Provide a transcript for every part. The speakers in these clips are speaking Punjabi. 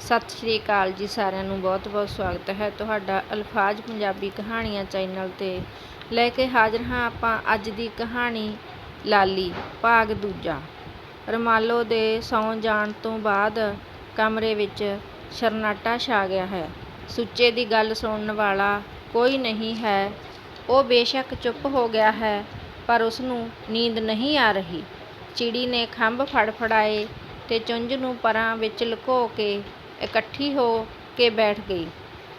ਸਤਿ ਸ਼੍ਰੀ ਅਕਾਲ ਜੀ ਸਾਰਿਆਂ ਨੂੰ ਬਹੁਤ ਬਹੁਤ ਸਵਾਗਤ ਹੈ ਤੁਹਾਡਾ ਅਲਫਾਜ਼ ਪੰਜਾਬੀ ਕਹਾਣੀਆਂ ਚੈਨਲ ਤੇ ਲੈ ਕੇ ਹਾਜ਼ਰ ਹਾਂ ਆਪਾਂ ਅੱਜ ਦੀ ਕਹਾਣੀ ਲਾਲੀ, ਭਾਗ ਦੂਜਾ। ਰਮਾਲੋ ਦੇ ਸੌਂ ਜਾਣ ਤੋਂ ਬਾਅਦ ਕਮਰੇ ਵਿੱਚ ਸ਼ਰਨਾਟਾ ਛਾ ਗਿਆ ਹੈ। ਸੁੱਚੇ ਦੀ ਗੱਲ ਸੁਣਨ ਵਾਲਾ ਕੋਈ ਨਹੀਂ ਹੈ। ਉਹ ਬੇਸ਼ੱਕ ਚੁੱਪ ਹੋ ਗਿਆ ਹੈ, ਪਰ ਉਸ ਨੂੰ ਨੀਂਦ ਨਹੀਂ ਆ ਰਹੀ। ਚਿੜੀ ਨੇ ਖੰਭ ਫੜਫੜਾਏ ਤੇ ਚੁੰਝ ਨੂੰ ਪਰਾਂ ਵਿੱਚ ਲੁਕੋ ਕੇ ਇਕੱਠੀ ਹੋ ਕੇ ਬੈਠ ਗਈ।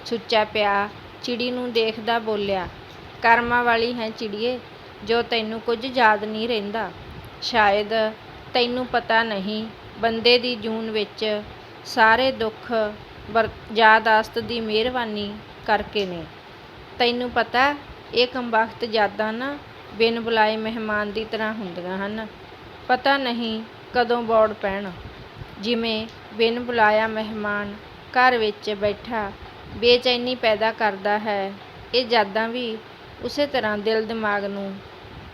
ਸੁੱਚਾ ਪਿਆ, ਚਿੜੀ ਨੂੰ ਦੇਖਦਾ ਬੋਲਿਆ, ਕਰਮਾਂ ਵਾਲੀ ਹੈ ਚਿੜੀਏ, ਜੋ ਤੈਨੂੰ ਕੁਝ ਯਾਦ ਨਹੀਂ ਰਹਿੰਦਾ। ਸ਼ਾਇਦ ਤੈਨੂੰ ਪਤਾ ਨਹੀਂ, ਬੰਦੇ ਦੀ ਜੂਨ ਵਿੱਚ ਸਾਰੇ ਦੁੱਖ ਯਾਦਾਸ਼ਤ ਦੀ ਮਿਹਰਬਾਨੀ ਕਰਕੇ ਨੇ। ਤੈਨੂੰ ਪਤਾ, ਇਹ ਕੰਬਖਤ ਯਾਦਾਂ ਨਾ ਬਿਨ ਬੁਲਾਏ ਮਹਿਮਾਨ ਦੀ ਤਰ੍ਹਾਂ ਹੁੰਦੀਆਂ ਹਨ। ਪਤਾ ਨਹੀਂ ਕਦੋਂ ਬੌੜ ਪੈਣ। ਜਿਵੇਂ ਬਿਨ ਬੁਲਾਇਆ ਮਹਿਮਾਨ ਘਰ ਵਿੱਚ ਬੈਠਾ ਬੇਚੈਨੀ ਪੈਦਾ ਕਰਦਾ ਹੈ। ਇਹ ਯਾਦਾਂ ਵੀ ਉਸੇ ਤਰ੍ਹਾਂ ਦਿਲ ਦਿਮਾਗ ਨੂੰ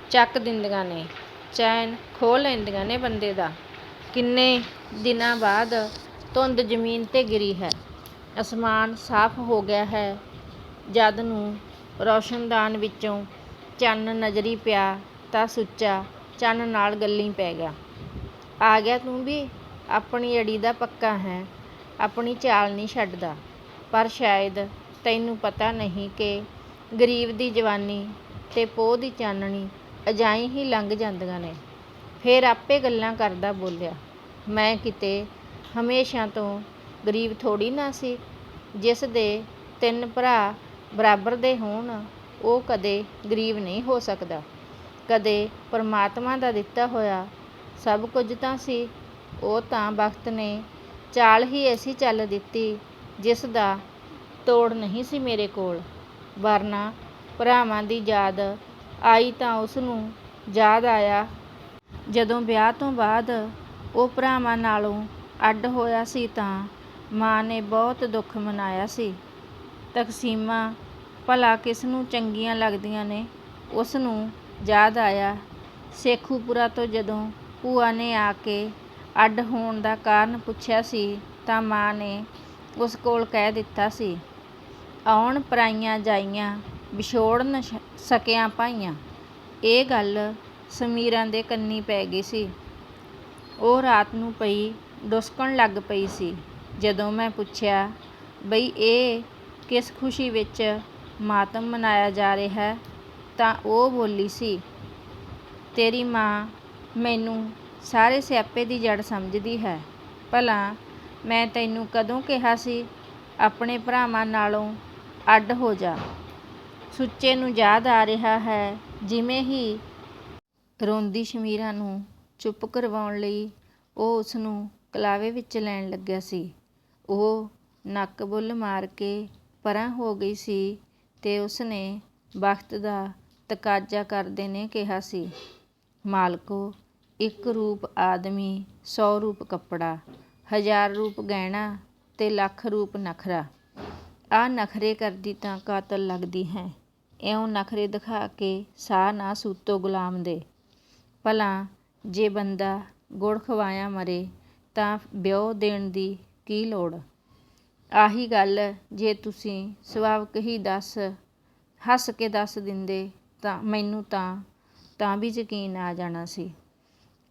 ਚੱਕ ਦਿੰਦੀਆਂ ਨੇ, ਚੈਨ ਖੋਹ ਲੈਂਦੀਆਂ ਨੇ ਬੰਦੇ ਦਾ। ਕਿੰਨੇ ਦਿਨਾਂ ਬਾਅਦ ਧੁੰਦ ਜ਼ਮੀਨ ਤੇ ਗਿਰੀ ਹੈ। ਅਸਮਾਨ ਸਾਫ਼ ਹੋ ਗਿਆ ਹੈ। ਜਦ ਨੂੰ ਰੌਸ਼ਨਦਾਨ ਵਿੱਚੋਂ ਚੰਨ ਨਜ਼ਰੀ ਪਿਆ ਤਾਂ ਸੁੱਚਾ ਚੰਨ ਨਾਲ ਗੱਲੀ ਪੈ ਗਿਆ। ਆ ਗਿਆ ਤੂੰ ਵੀ? ਆਪਣੀ ਅੜੀ ਦਾ ਪੱਕਾ ਹੈ, ਆਪਣੀ ਚਾਲ ਨਹੀਂ ਛੱਡਦਾ। ਪਰ ਸ਼ਾਇਦ ਤੈਨੂੰ ਪਤਾ ਨਹੀਂ ਕਿ ਗਰੀਬ ਦੀ ਜਵਾਨੀ ਤੇ ਪੋਹ ਦੀ ਚਾਨਣੀ ਅਜਾਈ ਹੀ ਲੰਘ ਜਾਂਦੀਆਂ ਨੇ। ਫੇਰ ਆਪੇ ਗੱਲਾਂ ਕਰਦਾ ਬੋਲਿਆ, ਮੈਂ ਕਿਤੇ ਹਮੇਸ਼ਾ ਤੋਂ ਗਰੀਬ ਥੋੜ੍ਹੀ ਨਾ ਸੀ। ਜਿਸ ਦੇ ਤਿੰਨ ਭਰਾ ਬਰਾਬਰ ਦੇ ਹੋਣ, ਉਹ ਕਦੇ ਗਰੀਬ ਨਹੀਂ ਹੋ ਸਕਦਾ। ਕਦੇ ਪਰਮਾਤਮਾ ਦਾ ਦਿੱਤਾ ਹੋਇਆ ਸਭ ਕੁਝ ਤਾਂ ਸੀ ਉਹ ਤਾਂ ਵਕਤ ਨੇ ਚਾਲ ਹੀ ਐਸੀ ਚੱਲ ਦਿੱਤੀ, ਜਿਸ ਦਾ ਤੋੜ ਨਹੀਂ ਸੀ ਮੇਰੇ ਕੋਲ। ਵਰਨਾ ਭਰਾਵਾਂ ਦੀ ਯਾਦ ਆਈ ਤਾਂ ਉਸ ਨੂੰ ਯਾਦ ਆਇਆ। ਜਦੋਂ ਵਿਆਹ ਤੋਂ ਬਾਅਦ ਉਹ ਭਰਾਵਾਂ ਨਾਲੋਂ ਅੱਡ ਹੋਇਆ ਸੀ ਤਾਂ ਮਾਂ ਨੇ ਬਹੁਤ ਦੁੱਖ ਮਨਾਇਆ ਸੀ। ਤਕਸੀਮਾਂ ਭਲਾ ਕਿਸ ਨੂੰ ਚੰਗੀਆਂ ਲੱਗਦੀਆਂ ਨੇ, ਉਸ ਨੂੰ ਯਾਦ ਆਇਆ। ਸੇਖੂਪੁਰਾ ਤੋਂ ਜਦੋਂ ਭੂਆ ਨੇ ਆ ਕੇ ਅੱਡ ਹੋਣ ਦਾ ਕਾਰਨ ਪੁੱਛਿਆ ਸੀ ਤਾਂ ਮਾਂ ਨੇ ਉਸ ਕੋਲ ਕਹਿ ਦਿੱਤਾ ਸੀ, ਆਉਣ ਪਰਾਈਆਂ ਜਾਈਆਂ, ਵਿਛੋੜ ਨ ਸ਼- ਸਕਿਆਂ ਭਾਈਆਂ ਇਹ ਗੱਲ ਸਮੀਰਾਂ ਦੇ ਕੰਨੀ ਪੈ ਗਈ ਸੀ। ਉਹ ਰਾਤ ਨੂੰ ਪਈ, ਡੁਸਕਣ ਲੱਗ ਪਈ ਸੀ, ਜਦੋਂ ਮੈਂ ਪੁੱਛਿਆ, ਬਈ ਇਹ ਕਿਸ ਖੁਸ਼ੀ ਵਿੱਚ ਮਾਤਮ ਮਨਾਇਆ ਜਾ ਰਿਹਾ? ਹੈ ਤਾਂ ਉਹ ਬੋਲੀ ਸੀ, ਤੇਰੀ ਮਾਂ ਮੈਨੂੰ ਸਾਰੇ ਸਿਆਪੇ ਦੀ ਜੜ ਸਮਝਦੀ ਹੈ। ਭਲਾ, ਮੈਂ ਤੈਨੂੰ ਕਦੋਂ ਕਿਹਾ ਸੀ, ਆਪਣੇ ਭਰਾਵਾਂ ਨਾਲੋਂ ਅੱਡ ਹੋ ਜਾ। ਸੁੱਚੇ ਨੂੰ ਯਾਦ ਆ ਰਿਹਾ ਹੈ, ਜਿਵੇਂ ਹੀ ਰੋਂਦੀ ਸ਼ਮੀਰਾ ਨੂੰ ਚੁੱਪ ਕਰਵਾਉਣ ਲਈ ਉਹ ਉਸ ਨੂੰ ਕਲਾਵੇ ਵਿੱਚ ਲੈਣ ਲੱਗਿਆ ਸੀ। ਉਹ ਨੱਕ ਬੁੱਲ ਮਾਰ ਕੇ ਪਰਾਂ ਹੋ ਗਈ ਸੀ ਤੇ ਉਸਨੇ ਵਕਤ ਦਾ ਤਕਾਜ਼ਾ ਕਰਦੇ ਨੇ ਕਿਹਾ ਸੀ, ਮਾਲਕੋ ਇੱਕ ਰੂਪ ਆਦਮੀ, ਸੌ ਰੂਪ ਕੱਪੜਾ, ਹਜ਼ਾਰ ਰੂਪ ਗਹਿਣਾ ਤੇ ਲੱਖ ਰੂਪ ਨਖਰਾ। ਆਹ ਨਖਰੇ ਕਰਦੀ ਤਾਂ ਕਾਤਲ ਲੱਗਦੀ ਹੈ। ਇਉਂ ਨਖਰੇ ਦਿਖਾ ਕੇ ਸਾਹ ਨਾ ਸੂਤੋ ਗੁਲਾਮ ਦੇ। ਭਲਾ ਜੇ ਬੰਦਾ ਗੁੜ ਖਵਾਇਆ ਮਰੇ ਤਾਂ ਵਿਉ ਦੇਣ ਦੀ ਕੀ ਲੋੜ? ਆਹੀ ਗੱਲ ਜੇ ਤੁਸੀਂ ਸੁਭਾਵਕ ਹੀ ਦੱਸ, ਹੱਸ ਕੇ ਦੱਸ ਦਿੰਦੇ ਤਾਂ ਮੈਨੂੰ ਤਾਂ ਤਾਂ ਵੀ ਯਕੀਨ ਆ ਜਾਣਾ ਸੀ।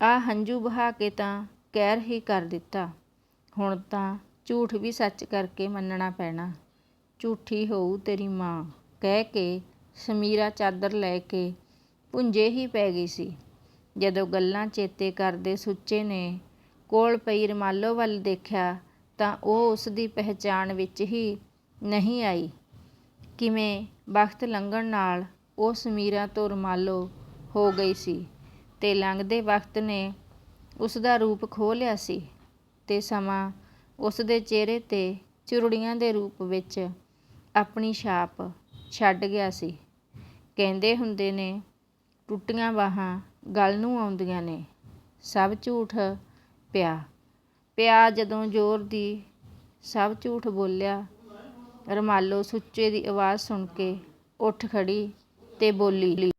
ਆ ਹੰਝੂ ਬਹਾ ਕੇ ਤਾਂ ਕਹਿਰ ਹੀ ਕਰ ਦਿੱਤਾ। ਹੁਣ ਤਾਂ ਝੂਠ ਵੀ ਸੱਚ ਕਰਕੇ ਮੰਨਣਾ ਪੈਣਾ। ਝੂਠੀ ਹੋਊ ਤੇਰੀ ਮਾਂ, ਕਹਿ ਕੇ ਸਮੀਰਾ ਚਾਦਰ ਲੈ ਕੇ ਪੁੰਜੇ ਹੀ ਪੈ ਗਈ ਸੀ। ਜਦੋਂ ਗੱਲਾਂ ਚੇਤੇ ਕਰਦੇ ਸੁੱਚੇ ਨੇ ਕੋਲ ਪਈ ਰਮਾਲੋ ਵੱਲ ਦੇਖਿਆ ਤਾਂ ਉਹ ਉਸ ਦੀ ਪਹਿਚਾਣ ਵਿੱਚ ਹੀ ਨਹੀਂ ਆਈ। ਕਿਵੇਂ ਵਕਤ ਲੰਘਣ ਨਾਲ ਉਹ ਸਮੀਰਾ ਤੋਂ ਰਮਾਲੋ ਹੋ ਗਈ ਸੀ। ਤੇ ਲੰਘਦੇ ਵਕਤ ਨੇ ਉਸ ਦਾ ਰੂਪ ਖੋਹ ਲਿਆ ਸੀ ਤੇ ਸਮਾਂ ਉਸ ਦੇ ਚਿਹਰੇ ਤੇ ਚੁਰੜੀਆਂ ਦੇ ਰੂਪ ਵਿੱਚ ਆਪਣੀ ਛਾਪ ਛੱਡ ਗਿਆ ਸੀ। ਕਹਿੰਦੇ ਹੁੰਦੇ ਨੇ, ਟੁੱਟੀਆਂ ਬਾਹਾਂ ਗਲ ਨੂੰ ਆਉਂਦੀਆਂ ਨੇ, ਸਭ ਝੂਠ ਪਿਆ। ਪਿਆ ਜਦੋਂ ਜ਼ੋਰ ਦੀ ਸਭ ਝੂਠ ਬੋਲਿਆ, ਰਮਾਲੋ ਸੁੱਚੇ ਦੀ ਆਵਾਜ਼ ਸੁਣ ਕੇ ਉੱਠ ਖੜੀ ਤੇ ਬੋਲੀ,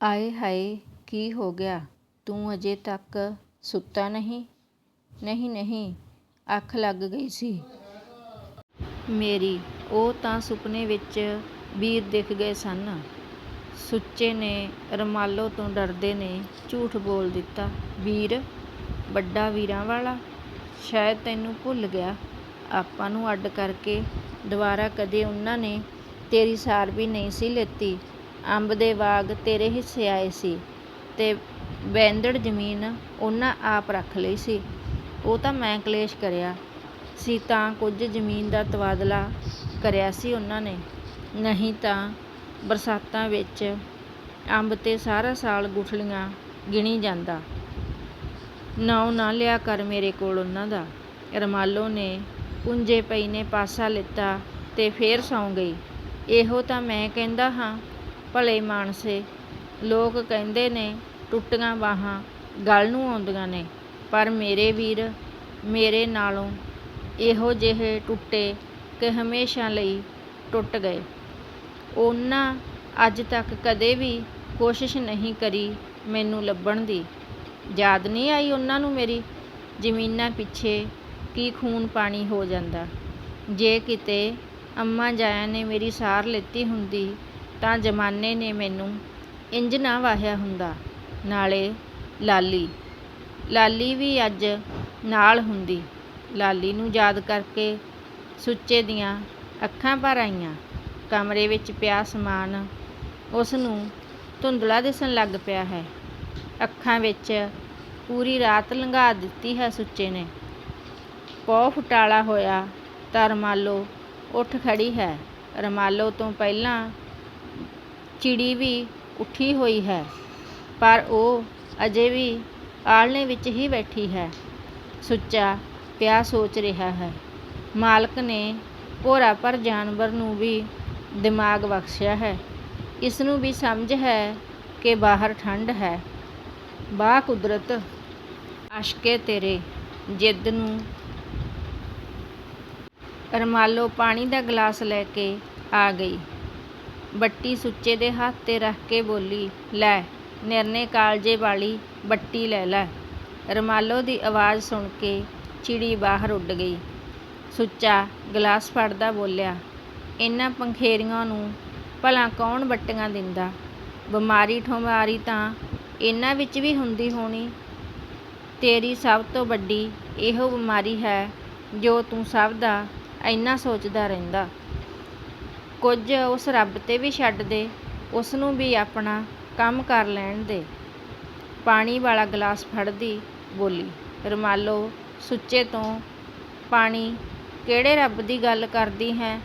ਆਏ ਹਾਏ ਕੀ ਹੋ ਗਿਆ? ਤੂੰ ਅਜੇ ਤੱਕ ਸੁੱਤਾ ਨਹੀਂ? ਨਹੀਂ ਨਹੀਂ, ਅੱਖ ਲੱਗ ਗਈ ਸੀ। ਮੇਰੀ, ਉਹ ਤਾਂ ਸੁਪਨੇ ਵਿੱਚ ਵੀਰ ਦਿਖ ਗਏ ਸਨ। ਸੁੱਚੇ ਨੇ ਰੁਮਾਲੋ ਤੋਂ ਡਰਦੇ ਨੇ ਝੂਠ ਬੋਲ ਦਿੱਤਾ। ਵੀਰ, ਵੱਡਾ ਵੀਰਾਂ ਵਾਲਾ, ਸ਼ਾਇਦ ਤੈਨੂੰ ਭੁੱਲ ਗਿਆ। ਆਪਾਂ ਨੂੰ ਅੱਡ ਕਰਕੇ ਦੁਬਾਰਾ ਕਦੇ ਉਹਨਾਂ ਨੇ ਤੇਰੀ ਸਾਰ ਵੀ ਨਹੀਂ ਸੀ ਲੈਤੀ। ਅੰਬ ਦੇ ਵਾਗ ਤੇਰੇ ਹਿੱਸੇ ਆਏ ਸੀ। ਤੇ ਬੈਂਦੜ ਜ਼ਮੀਨ ਉਹਨਾਂ ਆਪ ਰੱਖ ਲਈ ਸੀ। ਉਹ ਤਾਂ ਮੈਂ ਕਲੇਸ਼ ਕਰਿਆ ਸੀ, ਤਾਂ ਕੁਝ ਜ਼ਮੀਨ ਦਾ ਤਬਾਦਲਾ ਕਰਿਆ ਸੀ ਉਹਨਾਂ ਨੇ। ਨਹੀਂ ਤਾਂ ਬਰਸਾਤਾਂ ਵਿੱਚ ਅੰਬ ਤੇ ਸਾਰਾ ਸਾਲ ਗੁਠਲੀਆਂ ਗਿਣੀ ਜਾਂਦਾ। ਨਾਉ ਨਾ ਲਿਆ ਕਰ ਮੇਰੇ ਕੋਲ ਉਹਨਾਂ ਦਾ। ਰਮਾਲੋ ਨੇ ਪੁੰਜੇ ਪਈ ਨੇ, ਪਾਸਾ ਲਿੱਤਾ ਤੇ ਫੇਰ ਸੌਂ ਗਈ। ਇਹੋ ਤਾਂ ਮੈਂ ਕਹਿੰਦਾ ਹਾਂ, ਭਲੇ ਮਾਨਸੇ ਲੋਕ ਕਹਿੰਦੇ ਨੇ ਟੁੱਟੀਆਂ ਬਾਹਾਂ ਗਲ ਨੂੰ ਆਉਂਦੀਆਂ ਨੇ, ਪਰ ਮੇਰੇ ਵੀਰ ਮੇਰੇ ਨਾਲੋਂ ਇਹੋ ਜਿਹੇ ਟੁੱਟੇ ਕਿ ਹਮੇਸ਼ਾ ਲਈ ਟੁੱਟ ਗਏ। ਉਹਨਾਂ ਅੱਜ ਤੱਕ ਕਦੇ ਵੀ ਕੋਸ਼ਿਸ਼ ਨਹੀਂ ਕਰੀ ਮੈਨੂੰ ਲੱਭਣ ਦੀ। ਯਾਦ ਨਹੀਂ ਆਈ ਉਹਨਾਂ ਨੂੰ ਮੇਰੀ ਜ਼ਮੀਨਾਂ ਪਿੱਛੇ ਕੀ ਖੂਨ ਪਾਣੀ ਹੋ ਜਾਂਦਾ। ਜੇ ਕਿਤੇ ਅੰਮਾ ਜਾਇਆ ਨੇ ਮੇਰੀ ਸਾਰ ਲੈਤੀ ਹੁੰਦੀ ਤਾਂ ਜ਼ਮਾਨੇ ਨੇ ਮੈਨੂੰ ਇੰਝ ਨਾ ਵਾਹਿਆ ਹੁੰਦਾ। ਨਾਲੇ ਲਾਲੀ ਲਾਲੀ ਵੀ ਅੱਜ ਨਾਲ ਹੁੰਦੀ। ਲਾਲੀ ਨੂੰ ਯਾਦ ਕਰਕੇ ਸੁੱਚੇ ਦੀਆਂ ਅੱਖਾਂ ਭਰ ਆਈਆਂ। ਕਮਰੇ ਵਿੱਚ ਪਿਆ ਸਮਾਨ, ਉਸ ਨੂੰ ਧੁੰਦਲਾ ਦਿਸਣ ਲੱਗ ਪਿਆ ਹੈ। ਅੱਖਾਂ ਵਿੱਚ ਪੂਰੀ ਰਾਤ ਲੰਘਾ ਦਿੱਤੀ ਹੈ ਸੁੱਚੇ ਨੇ। ਪੌ ਫੁਟਾਲਾ ਹੋਇਆ ਤਾਂ ਰਮਾਲੋ ਉੱਠ ਖੜੀ ਹੈ। ਰਮਾਲੋ ਤੋਂ ਪਹਿਲਾਂ ਚਿੜੀ ਵੀ ਉੱਠੀ ਹੋਈ ਹੈ, ਪਰ ਉਹ ਅਜੇ ਵੀ ਆਲਣੇ ਵਿੱਚ ਹੀ ਬੈਠੀ ਹੈ। ਸੁੱਚਾ ਪਿਆ ਸੋਚ ਰਿਹਾ ਹੈ। ਮਾਲਕ ਨੇ ਭੋਰਾ ਪਰ ਜਾਨਵਰ ਨੂੰ ਵੀ ਦਿਮਾਗ ਬਖਸ਼ਿਆ ਹੈ। ਇਸ ਨੂੰ ਵੀ ਸਮਝ ਹੈ ਕਿ ਬਾਹਰ ਠੰਡ ਹੈ। ਵਾਹ ਕੁਦਰਤ ਅਸ਼ਕੇ ਤੇਰੇ, ਜਿੱਦ ਨੂੰ। ਰਮਾਲੋ ਪਾਣੀ ਦਾ ਗਲਾਸ ਲੈ ਕੇ ਆ ਗਈ। ਬੱਟੀ ਸੁੱਚੇ ਦੇ ਹੱਥ ਤੇ ਰੱਖ ਕੇ ਬੋਲੀ, ਲੈ ਨਿਰਨੇ ਕਾਲਜੇ ਵਾਲੀ ਬੱਟੀ ਲੈ ਲੈ। ਰਮਾਲੋ ਦੀ ਆਵਾਜ਼ ਸੁਣ ਕੇ ਚਿੜੀ ਬਾਹਰ ਉੱਡ ਗਈ। ਸੁੱਚਾ ਗਲਾਸ ਫੜਦਾ ਬੋਲਿਆ, ਇਹਨਾਂ ਪੰਖੇਰੀਆਂ ਨੂੰ ਭਲਾ ਕੌਣ ਬੱਟੀਆਂ ਦਿੰਦਾ? ਬਿਮਾਰੀ ਠਮਾਰੀ ਤਾਂ ਇਹਨਾਂ ਵਿੱਚ ਵੀ ਹੁੰਦੀ ਹੋਣੀ। ਤੇਰੀ ਸਭ ਤੋਂ ਵੱਡੀ ਇਹੋ ਬਿਮਾਰੀ ਹੈ ਜੋ ਤੂੰ ਸਭ ਦਾ ਇੰਨਾ ਸੋਚਦਾ ਰਹਿੰਦਾ। ਕੁਝ ਉਸ ਰੱਬ ਤੇ ਵੀ ਛੱਡ ਦੇ, ਉਸ ਨੂੰ ਵੀ ਆਪਣਾ ਕੰਮ ਕਰ ਲੈਣ ਦੇ। ਪਾਣੀ ਵਾਲਾ ਗਲਾਸ ਫੜਦੀ ਬੋਲੀ, ਰਮਾਲੋ ਸੁੱਚੇ ਤੋਂ, ਪਾਣੀ, ਕਿਹੜੇ ਰੱਬ ਦੀ ਗੱਲ ਕਰਦੀ ਹੈ?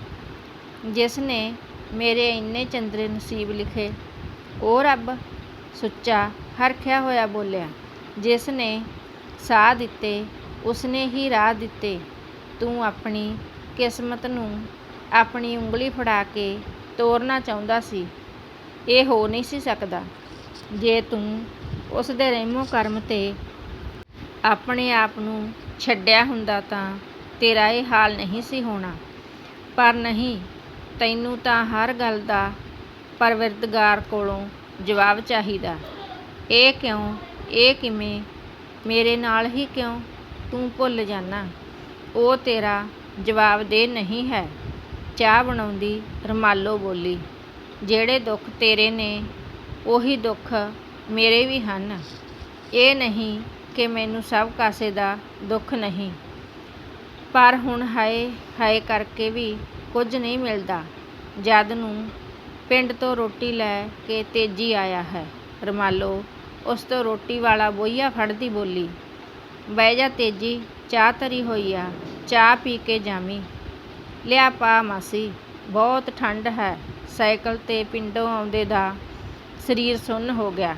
ਜਿਸ ਨੇ ਮੇਰੇ ਇੰਨੇ ਚੰਦਰੇ ਨਸੀਬ ਲਿਖੇ। ਉਹ ਰੱਬ ਸੁੱਚਾ, ਹਰਖਿਆ ਹੋਇਆ ਬੋਲਿਆ, ਜਿਸ ਨੇ ਸਾਹ ਦਿੱਤੇ ਉਸਨੇ ਹੀ ਰਾਹ ਦਿੱਤੇ। ਤੂੰ ਆਪਣੀ ਕਿਸਮਤ ਨੂੰ ਆਪਣੀ ਉਂਗਲੀ ਫੜਾ ਕੇ ਤੋਰਨਾ ਚਾਹੁੰਦਾ ਸੀ। ਇਹ ਹੋ ਨਹੀਂ ਸੀ ਸਕਦਾ। ਜੇ ਤੂੰ ਉਸ ਦੇ ਰਹਿਮੋ ਕਰਮ ਤੇ ਆਪਣੇ ਆਪ ਨੂੰ ਛੱਡਿਆ ਹੁੰਦਾ ਤਾਂ ਤੇਰਾ ਇਹ ਹਾਲ ਨਹੀਂ ਸੀ ਹੋਣਾ। ਪਰ ਨਹੀਂ, ਤੈਨੂੰ ਤਾਂ ਹਰ ਗੱਲ ਦਾ ਪਰਵਰਦਗਾਰ ਕੋਲੋਂ ਜਵਾਬ ਚਾਹੀਦਾ। ਇਹ ਕਿਉਂ? ਇਹ ਕਿਵੇਂ? ਮੇਰੇ ਨਾਲ ਹੀ ਕਿਉਂ ਤੂੰ ਭੁੱਲ ਜਾਣਾ ਉਹ ਤੇਰਾ ਜਵਾਬ ਦੇ ਨਹੀਂ ਹੈ। ਚਾਹ ਬਣਾਉਂਦੀ, ਰੁਮਾਲੋ ਬੋਲੀ, ਜਿਹੜੇ ਦੁੱਖ ਤੇਰੇ ਨੇ, ਉਹੀ ਦੁੱਖ ਮੇਰੇ ਵੀ ਹਨ। ਇਹ ਨਹੀਂ ਕਿ ਮੈਨੂੰ ਸਭ ਕਾਸੇ ਦਾ ਦੁੱਖ ਨਹੀਂ। ਪਰ ਹੁਣ ਹਾਏ ਹਾਏ ਕਰਕੇ ਵੀ ਕੁਝ ਨਹੀਂ ਮਿਲਦਾ। ਜਦ ਨੂੰ ਪਿੰਡ ਤੋਂ ਰੋਟੀ ਲੈ ਕੇ ਤੇਜੀ ਆਇਆ ਹੈ। ਰਮਾਲੋ ਉਸ ਤੋਂ ਰੋਟੀ ਵਾਲਾ ਬੋਈਆ ਫੜਦੀ ਬੋਲੀ, ਬਹਿ ਜਾ ਤੇਜੀ, ਚਾਹ ਤਰੀ ਹੋਈ ਆ, ਚਾਹ ਪੀ ਕੇ ਜਾਮੀ ਲਿਆ ਪਾ ਮਾਸੀ, ਬਹੁਤ ਠੰਡ ਹੈ, ਸਾਈਕਲ ਤੇ ਪਿੰਡੋਂ ਆਉਂਦੇ ਦਾ ਸਰੀਰ ਸੁੰਨ ਹੋ ਗਿਆ।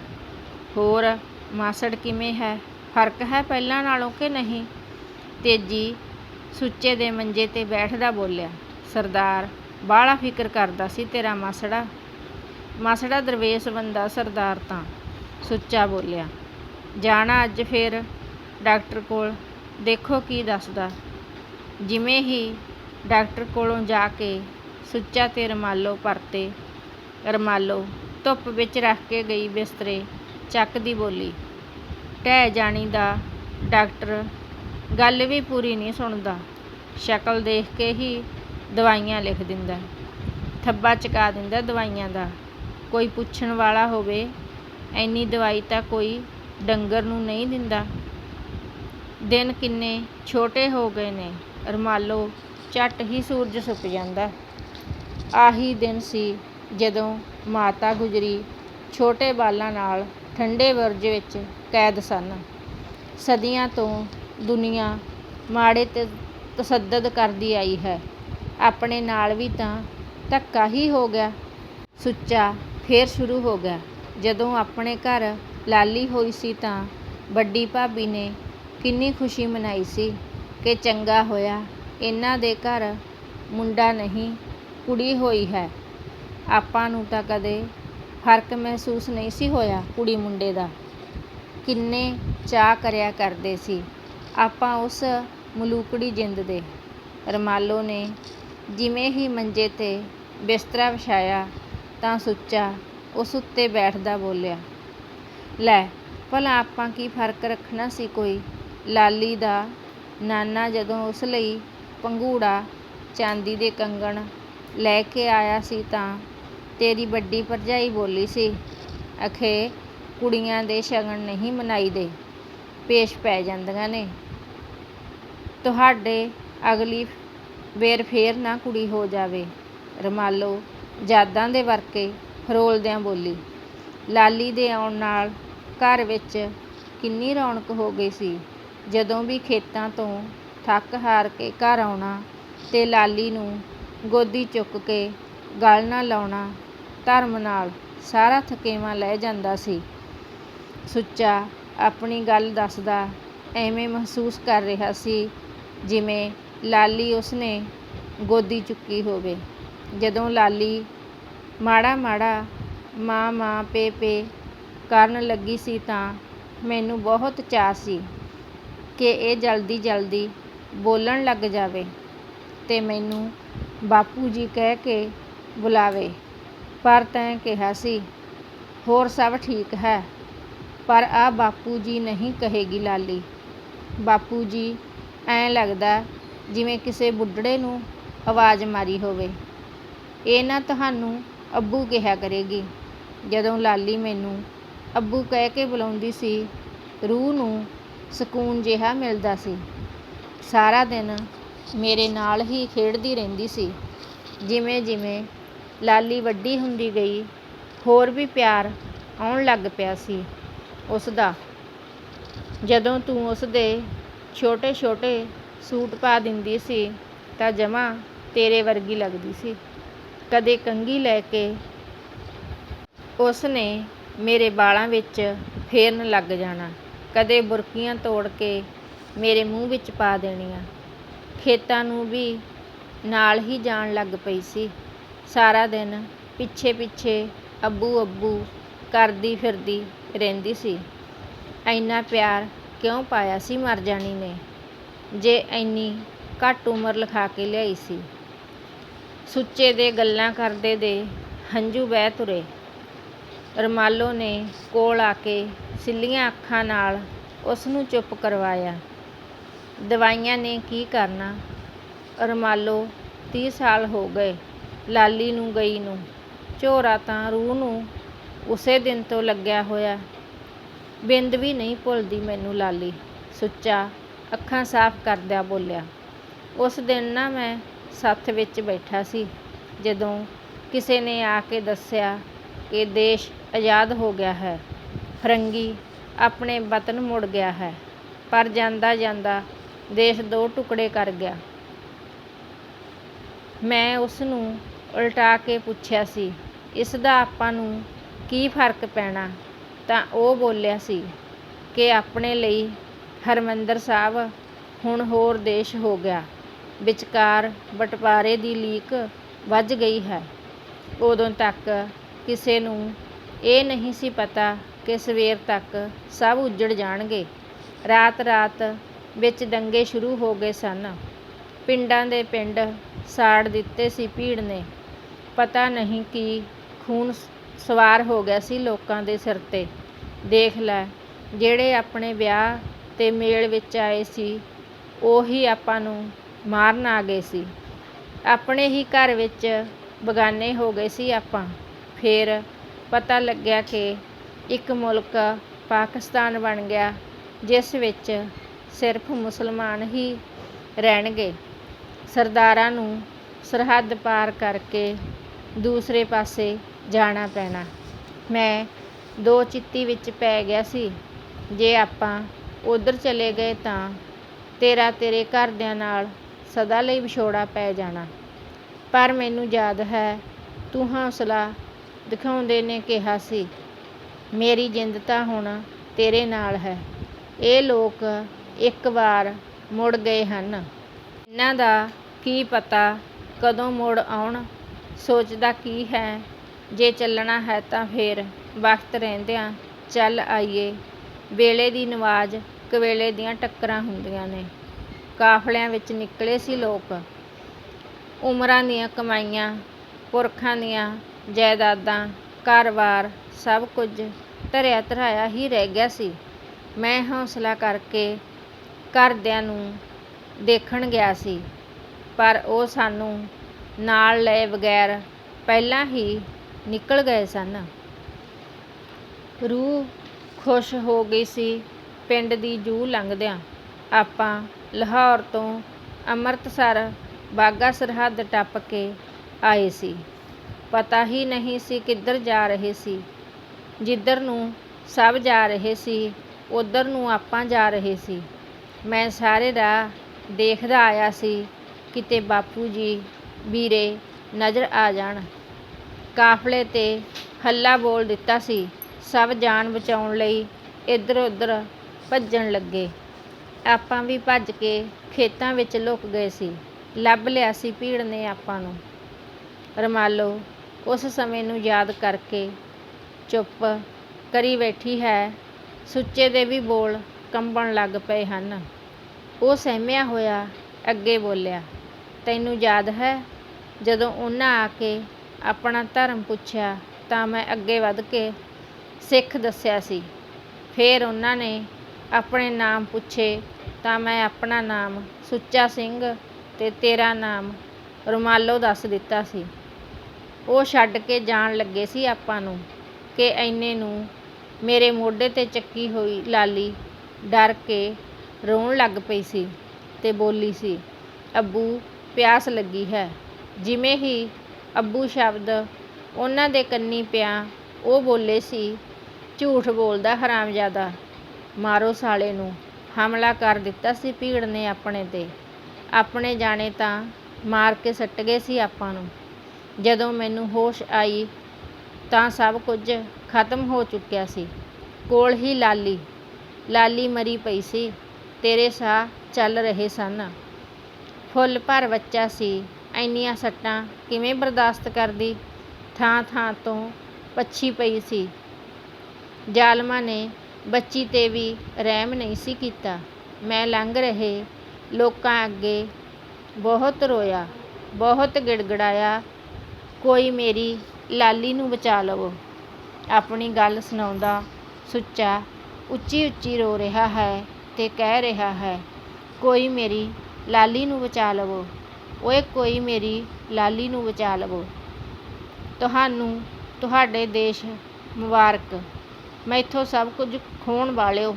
ਹੋਰ, ਮਾਸੜ ਕਿਵੇਂ ਹੈ, ਫ਼ਰਕ ਹੈ ਪਹਿਲਾਂ ਨਾਲੋਂ ਕਿ ਨਹੀਂ? ਤੇਜੀ ਸੁੱਚੇ ਦੇ ਮੰਜੇ ਤੇ ਬੈਠਦਾ ਬੋਲਿਆ, ਸਰਦਾਰ, ਬਾਹਲਾ ਫਿਕਰ ਕਰਦਾ ਸੀ ਤੇਰਾ ਮਾਸੜਾ। ਮਾਸੜਾ ਦਰਵੇਸ਼ ਬੰਦਾ ਸਰਦਾਰ ਤਾਂ। ਸੁੱਚਾ ਬੋਲਿਆ, ਜਾਣਾ ਅੱਜ ਫੇਰ ਡਾਕਟਰ ਕੋਲ, ਦੇਖੋ ਕੀ ਦੱਸਦਾ। ਜਿਵੇਂ ਹੀ ਡਾਕਟਰ ਕੋਲੋਂ ਜਾ ਕੇ ਸੁੱਚਾ ਤੇ ਰਮਾਲੋ ਪਰਤੇ, ਰਮਾਲੋ ਧੁੱਪ ਵਿੱਚ ਰੱਖ ਕੇ ਗਈ ਬਿਸਤਰੇ, ਚੱਕਦੀ ਬੋਲੀ, ਟਹਿ ਜਾਣੀ ਦਾ ਡਾਕਟਰ, ਗੱਲ ਵੀ ਪੂਰੀ ਨਹੀਂ ਸੁਣਦਾ, ਸ਼ਕਲ ਦੇਖ ਕੇ ਹੀ ਦਵਾਈਆਂ ਲਿਖ ਦਿੰਦਾ, ਥੱਬਾ ਚਕਾ ਦਿੰਦਾ ਦਵਾਈਆਂ ਦਾ, ਕੋਈ ਪੁੱਛਣ ਵਾਲਾ ਹੋਵੇ, ਐਨੀ ਦਵਾਈ ਤਾਂ ਕੋਈ ਡੰਗਰ ਨੂੰ ਨਹੀਂ ਦਿੰਦਾ, ਦਿਨ ਕਿੰਨੇ ਛੋਟੇ ਹੋ ਗਏ ਨੇ, ਰਮਾਲੋ ਝੱਟ ਹੀ ਸੂਰਜ ਸੁੱਕ ਜਾਂਦਾ। ਆਹੀ ਦਿਨ ਸੀ ਜਦੋਂ ਮਾਤਾ ਗੁਜਰੀ ਛੋਟੇ ਬਾਲਾਂ ਨਾਲ ਠੰਡੇ ਬੁਰਜ ਵਿੱਚ ਕੈਦ ਸਨ। ਸਦੀਆਂ ਤੋਂ ਦੁਨੀਆ ਮਾੜੇ ਤੇ ਤਸੱਦਦ ਕਰਦੀ ਆਈ ਹੈ। ਆਪਣੇ ਨਾਲ ਵੀ ਤਾਂ ਧੱਕਾ ਹੀ ਹੋ ਗਿਆ। ਸੁੱਚਾ ਫੇਰ ਸ਼ੁਰੂ ਹੋ ਗਿਆ। ਜਦੋਂ ਆਪਣੇ ਘਰ ਲਾਲੀ ਹੋਈ ਸੀ ਤਾਂ ਵੱਡੀ ਭਾਬੀ ਨੇ ਕਿੰਨੀ ਖੁਸ਼ੀ ਮਨਾਈ ਸੀ ਕਿ ਚੰਗਾ ਹੋਇਆ। ਇਹਨਾਂ ਦੇ ਘਰ ਮੁੰਡਾ ਨਹੀਂ, ਕੁੜੀ ਹੋਈ ਹੈ। ਆਪਾਂ ਨੂੰ ਤਾਂ ਕਦੇ ਫ਼ਰਕ ਮਹਿਸੂਸ ਨਹੀਂ ਸੀ ਹੋਇਆ ਕੁੜੀ ਮੁੰਡੇ ਦਾ। ਕਿੰਨੇ ਚਾਅ ਕਰਿਆ ਕਰਦੇ ਸੀ। ਆਪਾਂ ਉਸ ਮਲੂਕੜੀ ਜਿੰਦ ਦੇ। ਰਮਾਲੋ ਨੇ ਜਿਵੇਂ ਹੀ ਮੰਜੇ 'ਤੇ ਬਿਸਤਰਾ ਵਿਛਾਇਆ ਤਾਂ ਸੁੱਚਾ ਉਸ ਉੱਤੇ ਬੈਠਦਾ ਬੋਲਿਆ, ਲੈ, ਭਲਾ ਆਪਾਂ ਕੀ ਫ਼ਰਕ ਰੱਖਣਾ ਸੀ ਕੋਈ? ਲਾਲੀ ਦਾ ਨਾਨਾ ਜਦੋਂ ਉਸ ਲਈ ਪੰਘੂੜਾ ਚਾਂਦੀ ਦੇ ਕੰਗਣ ਲੈ ਕੇ ਆਇਆ ਸੀ ਤਾਂ ਤੇਰੀ ਵੱਡੀ ਭਰਜਾਈ ਬੋਲੀ ਸੀ, ਅਖੇ, ਕੁੜੀਆਂ ਦੇ ਸ਼ਗਨ ਨਹੀਂ ਮਨਾਈਦੇ, ਪੇਸ਼ ਪੈ ਜਾਂਦੀਆਂ ਨੇ। ਤੁਹਾਡੇ ਅਗਲੀ ਵੇਰ ਫੇਰ ਨਾ ਕੁੜੀ ਹੋ ਜਾਵੇ। ਰਮਾਲੋ ਜਾਦਾਂ ਦੇ ਵਰਕੇ ਫਰੋਲਦਿਆਂ ਬੋਲੀ। ਲਾਲੀ ਦੇ ਆਉਣ ਨਾਲ ਘਰ ਵਿੱਚ ਕਿੰਨੀ ਰੌਣਕ ਹੋ ਗਈ ਸੀ, ਜਦੋਂ ਵੀ ਖੇਤਾਂ ਤੋਂ ਥੱਕ ਹਾਰ ਕੇ ਘਰ ਆਉਣਾ ਤੇ ਲਾਲੀ ਨੂੰ ਗੋਦੀ ਚੁੱਕ ਕੇ ਗਲ ਨਾਲ ਲਾਉਣਾ, ਧਰਮ ਨਾਲ ਸਾਰਾ ਥਕੇਵਾਂ ਲੈ ਜਾਂਦਾ ਸੀ। ਸੁੱਚਾ ਆਪਣੀ ਗੱਲ ਦੱਸਦਾ ਐਵੇਂ ਮਹਿਸੂਸ ਕਰ ਰਿਹਾ ਸੀ ਜਿਵੇਂ ਲਾਲੀ ਉਸਨੇ ਗੋਦੀ ਚੁੱਕੀ ਹੋਵੇ। ਜਦੋਂ ਲਾਲੀ ਮਾੜਾ ਮਾੜਾ ਮਾਂ ਮਾਂ ਪੇ ਪੇ ਕਰਨ ਲੱਗੀ ਸੀ ਤਾਂ ਮੈਨੂੰ ਬਹੁਤ ਚਾਅ ਸੀ ਕਿ ਇਹ ਜਲਦੀ ਜਲਦੀ ਬੋਲਣ ਲੱਗ ਜਾਵੇ ਤੇ ਮੈਨੂੰ ਬਾਪੂ ਜੀ ਕਹਿ ਕੇ ਬੁਲਾਵੇ। ਪਰ ਤੈਂ ਕਿਹਾ ਸੀ, ਹੋਰ ਸਭ ਠੀਕ ਹੈ, ਪਰ ਆ ਬਾਪੂ ਜੀ ਨਹੀਂ ਕਹੇਗੀ ਲਾਲੀ। ਬਾਪੂ ਜੀ ਐਂ ਲੱਗਦਾ ਜਿਵੇਂ ਕਿਸੇ ਬੁੱਢੜੇ ਨੂੰ ਆਵਾਜ਼ ਮਾਰੀ ਹੋਵੇ। ਇਹ ਨਾ ਤੁਹਾਨੂੰ ਅੱਬੂ ਕਿਹਾ ਕਰੇਗੀ। ਜਦੋਂ ਲਾਲੀ ਮੈਨੂੰ ਅੱਬੂ ਕਹਿ ਕੇ ਬੁਲਾਉਂਦੀ ਸੀ, ਰੂਹ ਨੂੰ ਸਕੂਨ ਜਿਹਾ ਮਿਲਦਾ ਸੀ। ਸਾਰਾ ਦਿਨ ਮੇਰੇ ਨਾਲ ਹੀ ਖੇਡਦੀ ਰਹਿੰਦੀ ਸੀ। ਜਿਵੇਂ ਜਿਵੇਂ ਲਾਲੀ ਵੱਡੀ ਹੁੰਦੀ ਗਈ, ਹੋਰ ਵੀ ਪਿਆਰ ਆਉਣ ਲੱਗ ਪਿਆ ਸੀ ਉਸ ਦਾ ਜਦੋਂ ਤੂੰ ਉਸ ਦੇ ਛੋਟੇ ਛੋਟੇ ਸੂਟ ਪਾ ਦਿੰਦੀ ਸੀ ਤਾਂ ਜਮਾ ਤੇਰੇ ਵਰਗੀ ਲੱਗਦੀ ਸੀ। ਕਦੇ ਕੰਘੀ ਲੈ ਕੇ ਉਸ ਨੇ ਮੇਰੇ ਬਾਲਾਂ ਵਿੱਚ ਫੇਰਨ ਲੱਗ ਜਾਣਾ, ਕਦੇ ਬੁਰਕੀਆਂ ਤੋੜ ਕੇ ਮੇਰੇ ਮੂੰਹ ਵਿੱਚ ਪਾ ਦੇਣੀਆਂ। ਖੇਤਾਂ ਨੂੰ ਵੀ ਨਾਲ ਹੀ ਜਾਣ ਲੱਗ ਪਈ ਸੀ। ਸਾਰਾ ਦਿਨ ਪਿੱਛੇ ਪਿੱਛੇ ਅੱਬੂ ਅੱਬੂ ਕਰਦੀ ਫਿਰਦੀ ਰਹਿੰਦੀ ਸੀ। ਐਨਾ ਪਿਆਰ ਕਿਉਂ ਪਾਇਆ ਸੀ ਮਰ ਜਾਣੀ ਨੇ? ਜੇ ਐਨੀ ਘੱਟ ਉਮਰ ਲਿਖਾ ਕੇ ਲਿਆਈ ਸੀ। ਸੁੱਚੇ ਦੇ ਗੱਲਾਂ ਕਰਦੇ ਦੇ ਹੰਝੂ ਵਹਿ ਤੁਰੇ। ਰਮਾਲੋ ਨੇ ਕੋਲ ਆ ਕੇ ਸਿੱਲੀਆਂ ਅੱਖਾਂ ਨਾਲ ਉਸ ਨੂੰ ਚੁੱਪ ਕਰਵਾਇਆ। ਦਵਾਈਆਂ ਨੇ ਕੀ ਕਰਨਾ? ਰਮਾਲੋ, ਤੀਹ ਸਾਲ ਹੋ ਗਏ, ਲਾਲੀ ਨੂੰ ਗਈ ਨੂੰ। ਝੋਰਾ ਤਾਂ ਰੂਹ ਨੂੰ ਉਸੇ ਦਿਨ ਤੋਂ ਲੱਗਿਆ ਹੋਇਆ। ਬਿੰਦ ਵੀ ਨਹੀਂ ਭੁੱਲਦੀ ਮੈਨੂੰ ਲਾਲੀ। ਸੁੱਚਾ ਅੱਖਾਂ ਸਾਫ਼ ਕਰਦਿਆਂ ਬੋਲਿਆ, ਉਸ ਦਿਨ ਨਾ ਮੈਂ ਸੱਥ ਵਿੱਚ ਬੈਠਾ ਸੀ, ਜਦੋਂ ਕਿਸੇ ਨੇ ਆ ਕੇ ਦੱਸਿਆ ਕਿ ਦੇਸ਼ ਆਜ਼ਾਦ ਹੋ ਗਿਆ ਹੈ। ਫਰੰਗੀ ਆਪਣੇ ਵਤਨ ਮੁੜ ਗਿਆ ਹੈ, ਪਰ ਜਾਂਦਾ ਜਾਂਦਾ ਦੇਸ਼ ਦੋ ਟੁਕੜੇ ਕਰ ਗਿਆ। ਮੈਂ ਉਸ ਨੂੰ ਉਲਟਾ ਕੇ ਪੁੱਛਿਆ ਸੀ, ਇਸ ਦਾ ਆਪਾਂ ਨੂੰ ਕੀ ਫ਼ਰਕ ਪੈਣਾ? ਤਾਂ ਉਹ ਬੋਲਿਆ ਸੀ, ਕਿ ਆਪਣੇ ਲਈ ਹਰਮੰਦਰ ਸਾਹਿਬ ਹੁਣ ਹੋਰ ਦੇਸ਼ ਹੋ ਗਿਆ। ਵਿਚਕਾਰ ਬਟਵਾਰੇ ਦੀ ਲੀਕ ਵੱਜ ਗਈ ਹੈ। ਉਦੋਂ ਤੱਕ ਕਿਸੇ ਨੂੰ ਇਹ ਨਹੀਂ ਸੀ ਪਤਾ ਕਿ ਸਵੇਰ ਤੱਕ ਸਭ ਉੱਜੜ ਜਾਣਗੇ। ਰਾਤ ਰਾਤ ਵਿੱਚ ਦੰਗੇ ਸ਼ੁਰੂ ਹੋ ਗਏ ਸਨ। ਪਿੰਡਾਂ ਦੇ ਪਿੰਡ ਸਾੜ ਦਿੱਤੇ ਸੀ ਭੀੜ ਨੇ। ਪਤਾ ਨਹੀਂ ਕੀ ਖੂਨ ਸਵਾਰ ਹੋ ਗਿਆ ਸੀ ਲੋਕਾਂ ਦੇ ਸਿਰ 'ਤੇ। ਦੇਖ ਲੈ, ਜਿਹੜੇ ਆਪਣੇ ਵਿਆਹ ਤੇ ਮੇਲ ਵਿੱਚ ਆਏ ਸੀ, ਉਹੀ ਆਪਾਂ ਨੂੰ ਮਾਰਨ ਆ ਗਏ ਸੀ। ਆਪਣੇ ਹੀ ਘਰ ਵਿੱਚ ਬਗਾਨੇ ਹੋ ਗਏ ਸੀ ਆਪਾਂ। ਫਿਰ ਪਤਾ ਲੱਗਿਆ ਕਿ ਇੱਕ ਮੁਲਕ ਪਾਕਿਸਤਾਨ ਬਣ ਗਿਆ, ਜਿਸ ਵਿੱਚ ਸਿਰਫ ਮੁਸਲਮਾਨ ਹੀ ਰਹਿਣਗੇ। ਸਰਦਾਰਾਂ ਨੂੰ ਸਰਹੱਦ ਪਾਰ ਕਰਕੇ ਦੂਸਰੇ ਪਾਸੇ ਜਾਣਾ ਪੈਣਾ। ਮੈਂ ਦੋ ਚਿੱਤੀ ਵਿੱਚ ਪੈ ਗਿਆ ਸੀ। ਜੇ ਆਪਾਂ ਉਧਰ ਚਲੇ ਗਏ ਤਾਂ ਤੇਰਾ ਤੇਰੇ ਘਰਦਿਆਂ ਨਾਲ ਸਦਾ ਲਈ ਵਿਛੋੜਾ ਪੈ ਜਾਣਾ। ਪਰ ਮੈਨੂੰ ਯਾਦ ਹੈ, ਤੂੰ ਹੌਸਲਾ ਦਿਖਾਉਂਦੇ ਨੇ ਕਿਹਾ ਸੀ, ਮੇਰੀ ਜਿੰਦ ਤਾਂ ਹੁਣ ਤੇਰੇ ਨਾਲ ਹੈ। ਇਹ ਲੋਕ ਇੱਕ ਵਾਰ ਮੁੜ ਗਏ ਹਨ। ਇਹਨਾਂ ਦਾ ਕੀ ਪਤਾ ਕਦੋਂ ਮੁੜ ਆਉਣ? ਸੋਚਦਾ ਕੀ ਹੈ? ਜੇ ਚੱਲਣਾ ਹੈ ਤਾਂ ਫਿਰ ਵਕਤ ਰਹਿੰਦਿਆਂ ਚੱਲ ਆਈਏ। ਵੇਲੇ ਦੀ ਨਵਾਜ਼ ਕਵੇਲੇ ਦੀਆਂ ਟੱਕਰਾਂ ਹੁੰਦੀਆਂ ਨੇ। ਕਾਫਲਿਆਂ ਵਿੱਚ ਨਿਕਲੇ ਸੀ ਲੋਕ। ਉਮਰਾਂ ਦੀਆਂ ਕਮਾਈਆਂ, ਪੁਰਖਾਂ ਦੀਆਂ ਜਾਇਦਾਦਾਂ, ਘਰ-ਬਾਰ ਸਭ ਕੁਝ ਧਰਿਆ ਧਰਾਇਆ ਹੀ ਰਹਿ ਗਿਆ ਸੀ। ਮੈਂ ਹੌਸਲਾ ਕਰਕੇ ਘਰਦਿਆਂ ਨੂੰ ਦੇਖਣ ਗਿਆ ਸੀ, ਪਰ ਉਹ ਸਾਨੂੰ ਨਾਲ ਲਏ ਬਗੈਰ ਪਹਿਲਾਂ ਹੀ ਨਿਕਲ ਗਏ ਸਨ। ਰੂਹ ਖੁਸ਼ ਹੋ ਗਈ ਸੀ, ਪਿੰਡ ਦੀ ਜੂ ਲੰਘਦਿਆਂ ਆਪਾਂ ਲਾਹੌਰ ਤੋਂ ਅੰਮ੍ਰਿਤਸਰ ਬਾਘਾ ਸਰਹੱਦ ਟੱਪ ਕੇ ਆਏ ਸੀ। ਪਤਾ ਹੀ ਨਹੀਂ ਸੀ ਕਿੱਧਰ ਜਾ ਰਹੇ ਸੀ, ਜਿੱਧਰ ਨੂੰ ਸਭ ਜਾ ਰਹੇ ਸੀ, ਉਧਰ ਨੂੰ ਆਪਾਂ ਜਾ ਰਹੇ ਸੀ। ਮੈਂ ਸਾਰੇ ਰਾਹ ਦੇਖਦਾ ਆਇਆ ਸੀ ਕਿਤੇ ਬਾਪੂ ਜੀ ਵੀਰੇ ਨਜ਼ਰ ਆ ਜਾਣ। ਕਾਫਲੇ ਤੇ ਹੱਲਾ ਬੋਲ ਦਿੱਤਾ ਸੀ, ਸਭ ਜਾਨ ਬਚਾਉਣ ਲਈ ਇੱਧਰ ਉੱਧਰ ਭੱਜਣ ਲੱਗੇ। ਆਪਾਂ ਵੀ ਭੱਜ ਕੇ ਖੇਤਾਂ ਵਿੱਚ ਲੁਕ ਗਏ ਸੀ, ਲੱਭ ਲਿਆ ਸੀ ਭੀੜ ਨੇ ਆਪਾਂ ਨੂੰ। ਰਮਾਲੋ, ਉਸ ਸਮੇਂ ਨੂੰ ਯਾਦ ਕਰਕੇ ਚੁੱਪ ਕਰੀ ਬੈਠੀ ਹੈ, ਸੁੱਚੇ ਦੇ ਵੀ ਬੋਲ ਕੰਬਣ ਲੱਗ ਪਏ ਹਨ। ਉਹ ਸਹਿਮਿਆ ਹੋਇਆ, ਅੱਗੇ ਬੋਲਿਆ, ਤੈਨੂੰ ਯਾਦ ਹੈ? ਜਦੋਂ ਉਹਨਾਂ ਆ ਕੇ ਆਪਣਾ ਧਰਮ ਪੁੱਛਿਆ, ਤਾਂ ਮੈਂ ਅੱਗੇ ਵੱਧ ਕੇ ਸਿੱਖ ਦੱਸਿਆ ਸੀ। ਫਿਰ ਉਹਨਾਂ ਨੇ ਆਪਣੇ ਨਾਮ ਪੁੱਛੇ, ਤਾਂ ਮੈਂ ਆਪਣਾ ਨਾਮ ਸੁੱਚਾ ਸਿੰਘ ਤੇ ਤੇਰਾ ਨਾਮ ਰੁਮਾਲੋ ਦੱਸ ਦਿੱਤਾ ਸੀ। ਉਹ ਛੱਡ ਕੇ ਜਾਣ ਲੱਗੇ ਸੀ ਆਪਾਂ ਨੂੰ ਕਿ ਐਨੇ ਨੂੰ ਮੇਰੇ ਮੋਢੇ ਤੇ ਚੱਕੀ ਹੋਈ ਲਾਲੀ ਡਰ ਕੇ ਰੋਣ ਲੱਗ ਪਈ ਸੀ ਤੇ ਬੋਲੀ ਸੀ, ਅੱਬੂ, ਪਿਆਸ ਲੱਗੀ ਹੈ। ਜਿਵੇਂ ਹੀ ਅੱਬੂ ਸ਼ਬਦ ਉਹਨਾਂ ਦੇ ਕੰਨੀ ਪਿਆ, ਉਹ ਬੋਲੇ ਸੀ, ਝੂਠ ਬੋਲਦਾ ਹਰਾਮਜ਼ਾਦਾ, ਮਾਰੋ ਸਾਲੇ ਨੂੰ, ਹਮਲਾ ਕਰ ਦਿੱਤਾ ਸੀ ਭੀੜ ਨੇ ਆਪਣੇ ਤੇ। ਆਪਣੇ ਜਾਣੇ ਤਾਂ ਮਾਰ ਕੇ ਸੱਟ ਗਏ ਸੀ ਆਪਾਂ ਨੂੰ। ਜਦੋਂ ਮੈਨੂੰ ਹੋਸ਼ ਆਈ ਤਾਂ ਸਭ ਕੁਝ ਖਤਮ ਹੋ ਚੁੱਕਿਆ ਸੀ। ਕੋਲ ਹੀ ਲਾਲੀ ਲਾਲੀ ਮਰੀ ਪਈ ਸੀ। ਤੇਰੇ ਸਾਹ ਚੱਲ ਰਹੇ ਸਨ। ਫੁੱਲ ਭਰ ਬੱਚਾ ਸੀ। ਐਨੀਆਂ ਸੱਟਾਂ ਕਿਵੇਂ ਬਰਦਾਸ਼ਤ ਕਰਦੀ? ਥਾਂ ਥਾਂ ਤੋਂ ਪੱਛੀ ਪਈ ਸੀ। ਜ਼ਾਲਮਾਂ ਨੇ ਬੱਚੀ ਤੇ ਵੀ ਰਹਿਮ ਨਹੀਂ ਸੀ ਕੀਤਾ। ਮੈਂ ਲੰਘ ਰਹੇ ਲੋਕਾਂ ਅੱਗੇ ਬਹੁਤ ਰੋਇਆ, ਬਹੁਤ ਗਿੜਗੜਾਇਆ। ਕੋਈ ਮੇਰੀ ਲਾਲੀ ਨੂੰ ਬਚਾ ਲਵੋ। ਆਪਣੀ ਗੱਲ ਸੁਣਾਉਂਦਾ ਸੁੱਚਾ ਉੱਚੀ ਉੱਚੀ ਰੋ ਰਿਹਾ ਹੈ ਤੇ ਕਹਿ ਰਿਹਾ ਹੈ, ਕੋਈ ਮੇਰੀ ਲਾਲੀ ਨੂੰ ਬਚਾ ਲਵੋ। ਓਏ, ਕੋਈ ਮੇਰੀ ਲਾਲੀ ਨੂੰ ਬਚਾ ਲਵੋ। ਤੁਹਾਨੂੰ, ਤੁਹਾਡੇ ਦੇਸ਼ ਮੁਬਾਰਕ। ਮੈਥੋਂ ਸਭ ਕੁਝ ਖੋਣ ਵਾਲਿਓ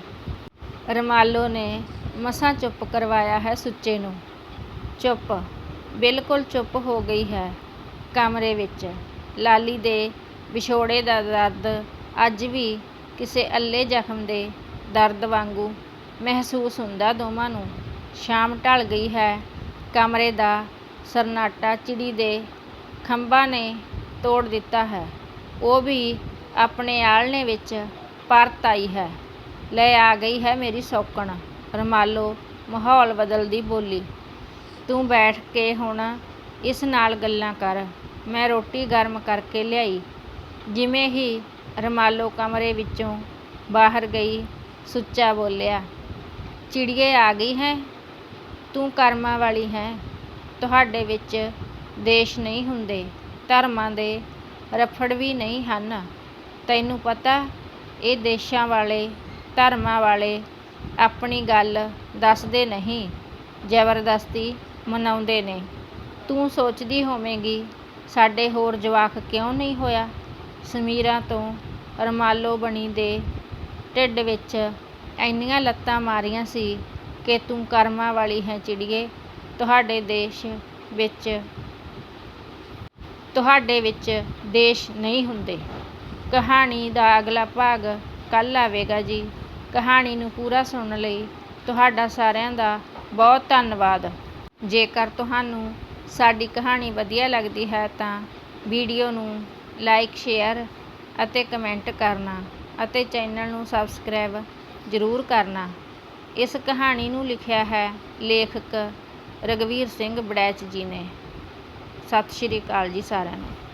ਰਮਾਲੋ ਨੇ ਮਸਾਂ ਚੁੱਪ ਕਰਵਾਇਆ ਹੈ ਸੁੱਚੇ ਨੂੰ। ਚੁੱਪ, ਬਿਲਕੁਲ ਚੁੱਪ ਹੋ ਗਈ ਹੈ ਕਮਰੇ ਵਿੱਚ। ਲਾਲੀ ਦੇ ਵਿਛੋੜੇ ਦਾ ਦਰਦ ਅੱਜ ਵੀ ਕਿਸੇ ਅੱਲੇ ਜ਼ਖਮ ਦੇ ਦਰਦ ਵਾਂਗੂ ਮਹਿਸੂਸ ਹੁੰਦਾ ਦੋਵਾਂ ਨੂੰ। ਸ਼ਾਮ ਢਲ ਗਈ ਹੈ। ਕਮਰੇ ਦਾ ਸਰਨਾਟਾ ਚਿੜੀ ਦੇ ਖੰਭਾਂ ਨੇ ਤੋੜ ਦਿੱਤਾ ਹੈ। ਉਹ ਵੀ ਆਪਣੇ ਆਲਣੇ ਵਿੱਚ ਪਰਤ ਆਈ ਹੈ। ਲੈ ਆ ਗਈ ਹੈ ਮੇਰੀ ਸੌਕਣ। ਰਮਾਲੋ ਮਾਹੌਲ ਬਦਲਦੀ ਬੋਲੀ, ਤੂੰ ਬੈਠ ਕੇ ਹੁਣ ਇਸ ਨਾਲ ਗੱਲਾਂ ਕਰ। ਮੈਂ ਰੋਟੀ ਗਰਮ ਕਰਕੇ ਲਿਆਈ। ਜਿਵੇਂ ਹੀ ਰਮਾਲੋ ਕਮਰੇ ਵਿੱਚੋਂ ਬਾਹਰ ਗਈ, ਸੁੱਚਾ ਬੋਲਿਆ, ਚਿੜੀਏ ਆ ਗਈ ਹੈ? ਤੂੰ ਕਰਮਾਂ ਵਾਲੀ ਹੈ? ਤੁਹਾਡੇ ਵਿੱਚ ਦੇਸ਼ ਨਹੀਂ ਹੁੰਦੇ, ਧਰਮਾਂ ਦੇ ਰਫੜ ਵੀ ਨਹੀਂ ਹਨ। ਤੈਨੂੰ ਪਤਾ, ਇਹ ਦੇਸ਼ਾਂ ਵਾਲੇ, ਧਰਮਾਂ ਵਾਲੇ ਆਪਣੀ ਗੱਲ ਦੱਸਦੇ ਨਹੀਂ, ਜ਼ਬਰਦਸਤੀ ਮਨਾਉਂਦੇ ਨੇ। ਤੂੰ ਸੋਚਦੀ ਹੋਵੇਂਗੀ, ਸਾਡੇ ਹੋਰ ਜਵਾਕ ਕਿਉਂ ਨਹੀਂ ਹੋਇਆ? ਸਮੀਰਾਂ ਤੋਂ ਰਮਾਲੋ ਬਣੀ ਦੇ ਢਿੱਡ ਵਿੱਚ ਇੰਨੀਆਂ ਲੱਤਾਂ ਮਾਰੀਆਂ ਸੀ ਕਿ ਤੂੰ ਕਰਮਾਂ ਵਾਲੀ ਹੈ ਚਿੜੀਏ। ਤੁਹਾਡੇ ਦੇਸ਼ ਵਿੱਚ, ਤੁਹਾਡੇ ਵਿੱਚ ਦੇਸ਼ ਨਹੀਂ ਹੁੰਦੇ। ਕਹਾਣੀ ਦਾ ਅਗਲਾ ਭਾਗ ਕੱਲ੍ਹ ਆਵੇਗਾ ਜੀ। ਕਹਾਣੀ ਨੂੰ ਪੂਰਾ ਸੁਣਨ ਲਈ ਤੁਹਾਡਾ ਸਾਰਿਆਂ ਦਾ ਬਹੁਤ ਧੰਨਵਾਦ। ਜੇਕਰ ਤੁਹਾਨੂੰ ਸਾਡੀ ਕਹਾਣੀ ਵਧੀਆ ਲੱਗਦੀ ਹੈ ਤਾਂ ਵੀਡੀਓ ਨੂੰ ਲਾਈਕ, ਸ਼ੇਅਰ ਅਤੇ ਕਮੈਂਟ ਕਰਨਾ ਅਤੇ ਚੈਨਲ ਨੂੰ ਸਬਸਕ੍ਰਾਈਬ ਜ਼ਰੂਰ ਕਰਨਾ। ਇਸ ਕਹਾਣੀ ਨੂੰ ਲਿਖਿਆ ਹੈ ਲੇਖਕ ਰਗਵੀਰ ਸਿੰਘ ਬੜੈਚ ਜੀ ਨੇ। ਸਤਿ ਸ਼੍ਰੀ ਅਕਾਲ ਜੀ ਸਾਰਿਆਂ ਨੂੰ।